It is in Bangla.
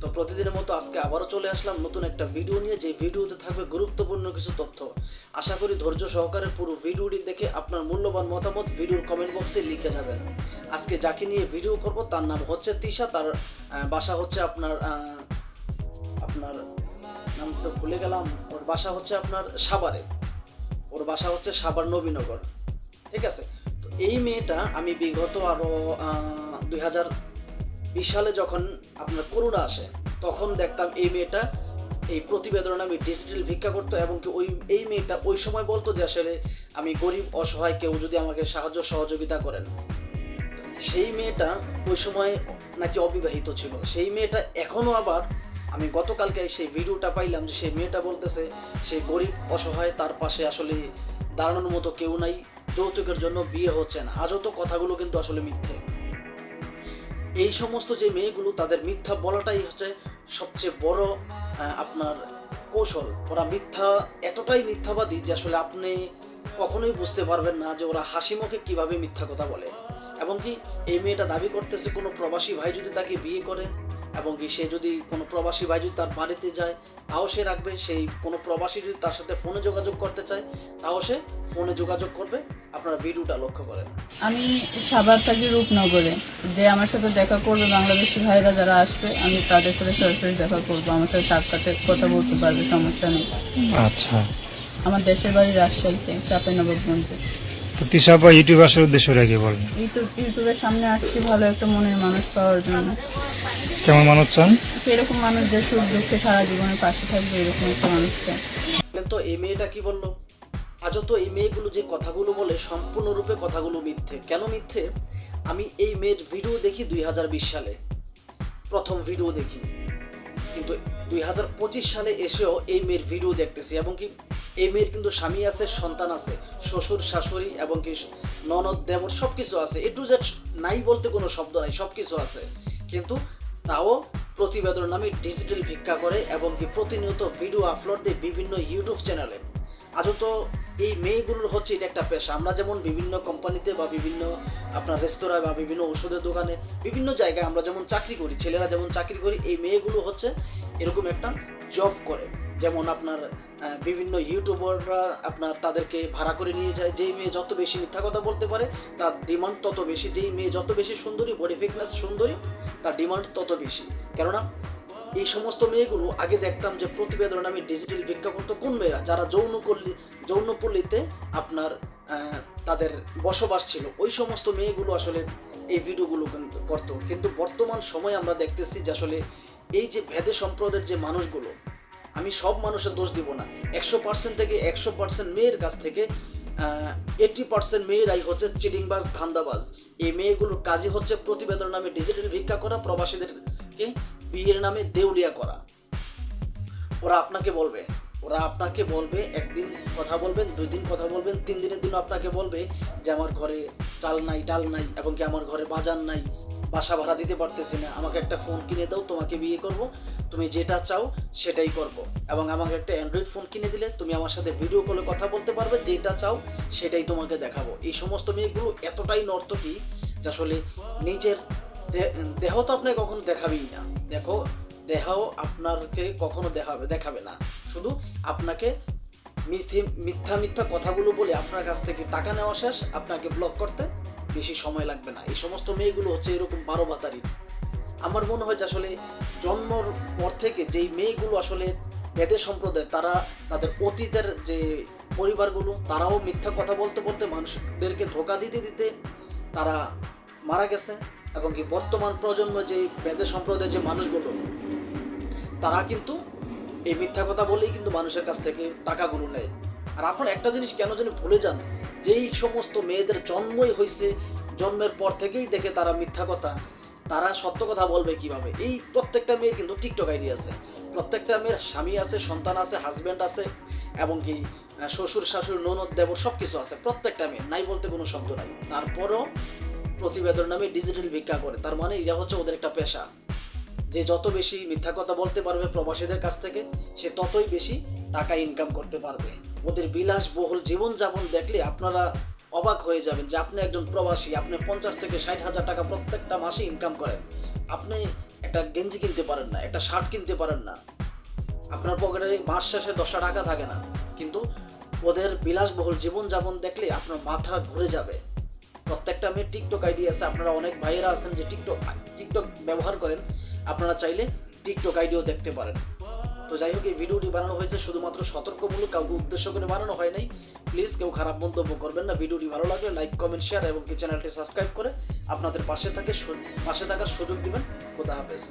তো প্রতিদিনের মতো আজকে আবারও চলে আসলাম নতুন একটা ভিডিও নিয়ে যে ভিডিওতে থাকবে গুরুত্বপূর্ণ কিছু তথ্য। আশা করি ধৈর্য সহকারে পুরো ভিডিওটি দেখে আপনার মূল্যবান মতামত ভিডিওর কমেন্ট বক্সে লিখে যাবেন। আজকে যাকে নিয়ে ভিডিও করব, তার নাম হচ্ছে তিশা, তার বাসা হচ্ছে আপনার আপনার নাম তো ভুলে গেলাম, ওর বাসা হচ্ছে আপনার সাভারে। ওর বাসা হচ্ছে সাভার নবীনগর। ঠিক আছে? এই মেয়েটা আমি বিগত আরও দুই হাজার বিশ সালে যখন আপনার করুণা আসে, তখন দেখতাম এই মেয়েটা এই প্রতিবেদনে আমি ডিজিটাল ভিক্ষা করতো এবং কি ওই, এই মেয়েটা ওই সময় বলতো যে আসলে আমি গরিব, অসহায়, কেউ যদি আমাকে সাহায্য, সহযোগিতা করেন। সেই মেয়েটা ওই সময় নাকি অবিবাহিত ছিল। সেই মেয়েটা এখনও আবার আমি গতকালকে সেই ভিডিওটা পাইলাম যে সেই মেয়েটা বলতেছে সেই গরিব, অসহায়, তার পাশে আসলে দাঁড়ানোর মতো কেউ নাই, যৌতুকের জন্য বিয়ে হচ্ছে না। আজও তো কথাগুলো কিন্তু আসলে মিথ্যে। এই সমস্ত যে মেয়েগুলো তাদের মিথ্যা বলাটাই হচ্ছে সবচেয়ে বড় আপনার কৌশল। ওরা মিথ্যা, এতটাই মিথ্যাবাদী যে আসলে আপনি কখনোই বুঝতে পারবেন না যে ওরা হাসি মুখে কীভাবে মিথ্যা কথা বলে। এবং কি এই মেয়েটা দাবি করতেছে কোনো প্রবাসী ভাই যদি তাকে বিয়ে করে এবং কি সে যদি কোনো প্রবাসী ভাই যদি তার বাড়িতে যায় তাও সে রাখবে। সেই কোনো প্রবাসী যদি তার সাথে ফোনে যোগাযোগ করতে চায় তাও সে ফোনে যোগাযোগ করবে। আপনারা ভিডিওটা লক্ষ্য করেন। আমি সাভার থাকি রূপনগরে। যে আমার সাথে দেখা করবে বাংলাদেশি ভাইরা যারা আসবে আমি তাদের সাথে সরাসরি দেখা করব। আমার সাথে সাক্ষাতে কথা বলতে পারবে সমস্যা নেই। আচ্ছা। আমার দেশের বাড়ি রাজশাহীতে চাপে নবাবগঞ্জে তো ইউটিউব আসার উদ্দেশ্য রেখে বলবেন ইউটিউব ইউটিউবের সামনে আসছি ভালো একটা মনের মানুষ পাওয়ার জন্য। কেমন মানুষ চান? এরকম মানুষ যে সুখ দুঃখে সারা জীবনের পাশে থাকবে এরকম একটা মানুষকে। তো এই মেয়েটা কি বলল? আজও তো এই মেয়েগুলো যে কথাগুলো বলে সম্পূর্ণরূপে কথাগুলো মিথ্যে। কেন মিথ্যে? আমি এই মেয়ের ভিডিও দেখি দুই সালে। প্রথম ভিডিও দেখি। কিন্তু দুই সালে এসেও এই মেয়ের ভিডিও দেখতেছি। এবং কি এই মেয়ের কিন্তু স্বামী আছে সন্তান আছে শ্বশুর শাশুড়ি এবং কি ননদ দেবর সব কিছু আছে। এ টু জেড নাই বলতে কোনো শব্দ নাই সব কিছু আছে। কিন্তু তাও প্রতিবেদন নামে ডিজিটাল ভিক্ষা করে এবং কি প্রতিনিয়ত ভিডিও আপলোড দেয় বিভিন্ন ইউটিউব চ্যানেলে। আজও তো এই মেয়েগুলোর হচ্ছে এটা একটা পেশা। আমরা যেমন বিভিন্ন কোম্পানিতে বা বিভিন্ন আপনার রেস্তোরাঁ বা বিভিন্ন ওষুধের দোকানে বিভিন্ন জায়গায় আমরা যেমন চাকরি করি, ছেলেরা যেমন চাকরি করি, এই মেয়েগুলো হচ্ছে এরকম একটা জব করে। যেমন আপনার বিভিন্ন ইউটিউবাররা আপনার তাদেরকে ভাড়া করে নিয়ে যায়। যেই মেয়ে যত বেশি মিথ্যা কথা বলতে পারে, তার ডিমান্ড তত বেশি। যেই মেয়ে যত বেশি সুন্দরী বডি ফিটনেস সুন্দরী তার ডিমান্ড তত বেশি। কেননা এই সমস্ত মেয়েগুলো আগে দেখতাম যে প্রতিবেদন আমি ডিজিটাল ভিক্ষা করতো কোন মেয়েরা? যারা যৌনপল্লী যৌনপল্লীতে আপনার তাদের বসবাস ছিল। ওই সমস্ত মেয়েগুলো আসলে এই ভিডিওগুলো করতো। কিন্তু বর্তমান সময়ে আমরা দেখতেছি যে আসলে এই যে ভেদে সম্প্রদায়ের যে মানুষগুলো, আমি সব মানুষের দোষ দিব না। একশো পার্সেন্ট থেকে একশো পার্সেন্ট মেয়ের কাছ থেকে এইটি পার্সেন্ট মেয়েরাই হচ্ছে চিটিংবাজ, ধান্দাবাজ। এই মেয়েগুলোর কাজই হচ্ছে প্রতিবেদন নামে ডিজিটাল ভিক্ষা করা, প্রবাসীদেরকে বিয়ের নামে দেউলিয়া করা। ওরা আপনাকে বলবে, ওরা আপনাকে বলবে, একদিন কথা বলবেন, দুই দিন কথা বলবেন, তিন দিনের দিন আপনাকে বলবে যে, আমার ঘরে চাল নাই, ডাল নাই, এবং কি আমার ঘরে বাজার নাই। বাসা ভাড়া দিতে পারতেছি না। আমাকে একটা ফোন কিনে দাও, তোমাকে বিয়ে করব। তুমি যেটা চাও সেটাই করব। এবং আমাকে একটা অ্যান্ড্রয়েড ফোন কিনে দিলে তুমি আমার সাথে ভিডিও কলে কথা বলতে পারবে, যেটা চাও সেটাই তোমাকে দেখাবো। এই সমস্ত মেয়েগুলো এতটাই নর্তকী যে আসলে নিজের দেহ তো আপনাকে কখনো দেখাবেই না। দেখো দেহও আপনাকে কখনো দেখাবে দেখাবে না। শুধু আপনাকে মিথি- মিথ্যা মিথ্যা কথাগুলো বলে আপনার কাছ থেকে টাকা নেওয়া শেষ, আপনাকে ব্লক করতে বেশি সময় লাগবে না। এই সমস্ত মেয়েগুলো হচ্ছে এরকম বারো বাতারি। আমার মনে হয় যে আসলে জন্মর পর থেকে যেই মেয়েগুলো আসলে বেদে সম্প্রদায়, তারা তাদের অতীতের যে পরিবারগুলো, তারাও মিথ্যা কথা বলতে বলতে মানুষদেরকে ধোকা দিতে দিতে তারা মারা গেছে এবং কি বর্তমান প্রজন্ম যে বেদে সম্প্রদায়ের যে মানুষগুলো, তারা কিন্তু এই মিথ্যা কথা বলেই কিন্তু মানুষের কাছ থেকে টাকাগুলো নেয়। আর আপনার একটা জিনিস কেন যেন ভুলে যান যেই সমস্ত মেয়েদের জন্মই হয়েছে জন্মের পর থেকেই দেখে তারা মিথ্যা কথা। তারা সত্য কথা বলবে কীভাবে? এই প্রত্যেকটা মেয়ে কিন্তু টিকটক আইডি আছে। প্রত্যেকটা মেয়ের স্বামী আছে, সন্তান আছে হাজব্যান্ড আছে, এবং কি শ্বশুর শাশুর ননদ, দেবর সব কিছু আছে, প্রত্যেকটা মেয়ে নাই বলতে কোনো শব্দ নাই। তারপরও প্রতিবেদন নামে ডিজিটাল ভিক্ষা করে। তার মানে এটা হচ্ছে ওদের একটা পেশা। যে যত বেশি মিথ্যা কথা বলতে পারবে প্রবাসীদের কাছ থেকে, সে ততই বেশি টাকা ইনকাম করতে পারবে। ওদের বিলাসবহুল জীবনযাপন দেখলে আপনারা অবাক হয়ে যাবেন যে আপনি একজন প্রবাসী, আপনি পঞ্চাশ থেকে ষাট হাজার টাকা প্রত্যেকটা মাসে ইনকাম করেন। আপনি একটা গেঞ্জি কিনতে পারেন না, একটা শার্ট কিনতে পারেন না। আপনার পকেটে মাস শেষে দশটা টাকা থাকে না। কিন্তু ওদের বিলাসবহুল জীবনযাপন দেখলে আপনার মাথা ঘুরে যাবে। প্রত্যেকটা মেয়ের টিকটক আইডি আছে, আপনারা অনেক ভাইয়েরা আছেন যে টিকটক টিকটক ব্যবহার করেন। আপনারা চাইলে টিকটক আইডিও দেখতে পারেন। তো যাই হোক, এই ভিডিওটি বানানো হয়েছে শুধুমাত্র সতর্কমূলক, কাউকে উদ্দেশ্য করে বানানো হয় নাই। প্লিজ কেউ খারাপ মন্তব্য করবেন না। ভিডিওটি ভালো লাগলে লাইক কমেন্ট শেয়ার এবং কি চ্যানেলটি সাবস্ক্রাইব করে আপনাদের পাশে থাকে পাশে থাকার সুযোগ দিবেন। খোদা হাফেজ।